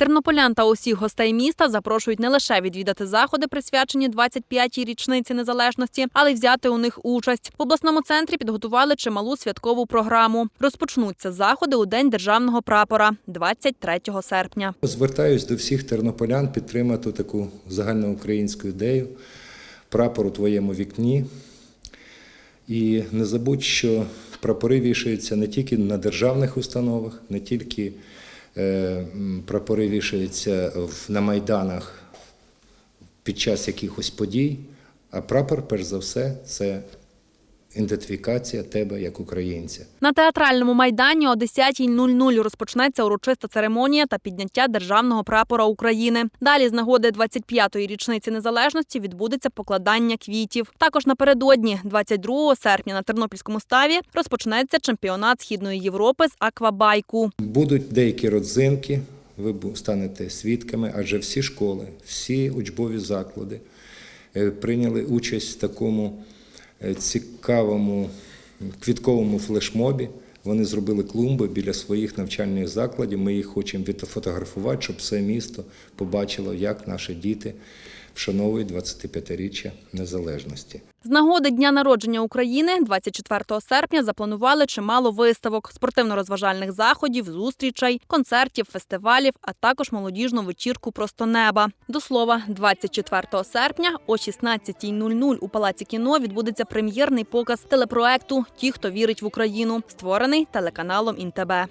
Тернополян та усіх гостей міста запрошують не лише відвідати заходи, присвячені 25-й річниці незалежності, але й взяти у них участь. В обласному центрі підготували чималу святкову програму. Розпочнуться заходи у день державного прапора 23 серпня. Звертаюсь до всіх тернополян підтримати таку загальноукраїнську ідею прапор у твоєму вікні. І не забудь, що прапори вішаються не тільки на державних установах, не тільки прапори вішаються на майданах під час якихось подій, а прапор, перш за все, це ідентифікація тебе як українця. На театральному майдані о 10.00 розпочнеться урочиста церемонія та підняття державного прапора України. Далі з нагоди 25-ї річниці незалежності відбудеться покладання квітів. Також напередодні, 22 серпня, на Тернопільському ставі розпочнеться чемпіонат Східної Європи з аквабайку. Будуть деякі родзинки, ви станете свідками, адже всі школи, всі учбові заклади е, прийняли участь в такому цікавому квітковому флешмобі. Вони зробили клумби біля своїх навчальних закладів. Ми їх хочемо відфотографувати, щоб все місто побачило, як наші діти вшановують 25-річчя незалежності. З нагоди дня народження України 24 серпня запланували чимало виставок, спортивно-розважальних заходів, зустрічей, концертів, фестивалів, а також молодіжну вечірку Просто неба. До слова, 24 серпня о 16.00 у палаці кіно відбудеться прем'єрний показ телепроекту Ті, хто вірить в Україну, створений телеканалом Інтебе.